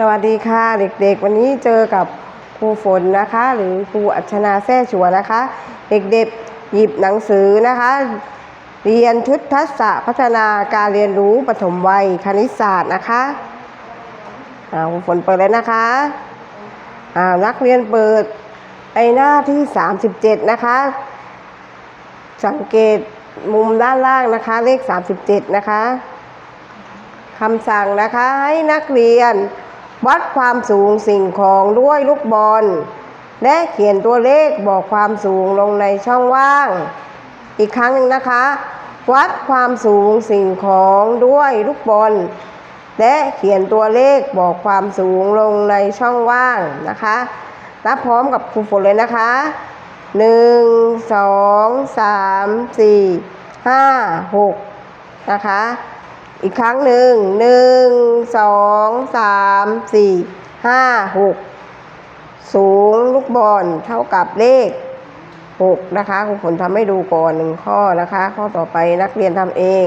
สวัสดีค่ะเด็กๆ วันนี้เจอกับครูฝนนะคะ หรือครูอัชนาแซ่ชัวนะคะ เด็กๆหยิบหนังสือนะคะ เรียนชุดทักษะพัฒนาการเรียนรู้ปฐมวัยคณิตศาสตร์นะคะครูฝนเปิดเลยนะคะนักเรียนเปิดไอหน้าที่ 37 นะคะ สังเกตมุมด้านล่างนะคะ เลข 37 นะคะคำสั่งนะคะให้นักเรียน วัดความสูงสิ่งของด้วยลูกบอล และเขียนตัวเลขบอกความสูงลงในช่องว่าง อีกครั้งหนึ่งนะคะ วัดความสูงสิ่งของด้วยลูกบอล และเขียนตัวเลขบอกความสูงลงในช่องว่างนะคะรับพร้อมกับครูฝนเลยนะคะหนึ่งสองสามสี่ห้าหกนะคะ อีกครั้งหนึ่งหนึ่งสองสามสี่ห้าหกสูงลูกบอลเท่ากับเลขหกนะคะครูฝนทำให้ดูก่อนหนึ่งข้อนะคะ ข้อต่อไปนักเรียนทำเอง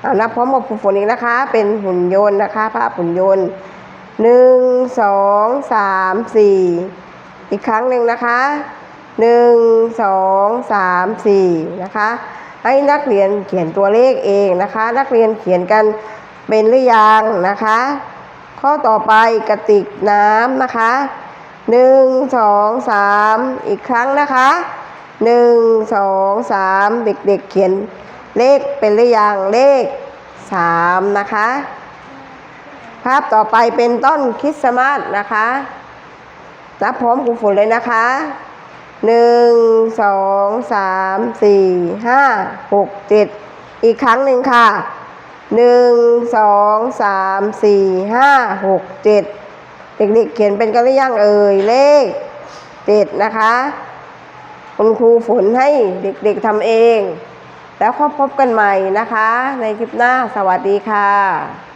เอานับพร้อมกับครูฝนอีกนะคะ เป็นหุ่นยนต์นะคะภาพหุ่นยนต์หนึ่งสองสามสี่อีกครั้งหนึ่งนะคะหนึ่งสองสามสี่นะคะ ให้นักเรียนเขียนตัวเลขเองนะคะ นักเรียนเขียนกันเป็นหรือยังนะคะ ข้อต่อไปกระติกน้ำนะคะหนึ่งสองสามอีกครั้งนะคะหนึ่งสองสามเด็กๆเขียนเลขเป็นหรือยังเลขสามนะคะ ภาพต่อไปเป็นต้นคริสต์มาสนะคะ รับพร้อมครูฝนเลยนะคะ หนึ่งสองสามสี่ห้าหกเจ็ดอีกครั้งหนึ่งค่ะหนึ่งสองสามสี่ห้าหกเจ็ดเด็กๆเขียนเป็นกันหรือยังเอ่ยเลขเจ็ดนะคะคุณครูฝนให้เด็กๆทำเอง แล้วพบกันใหม่นะคะ ในคลิปหน้าสวัสดีค่ะ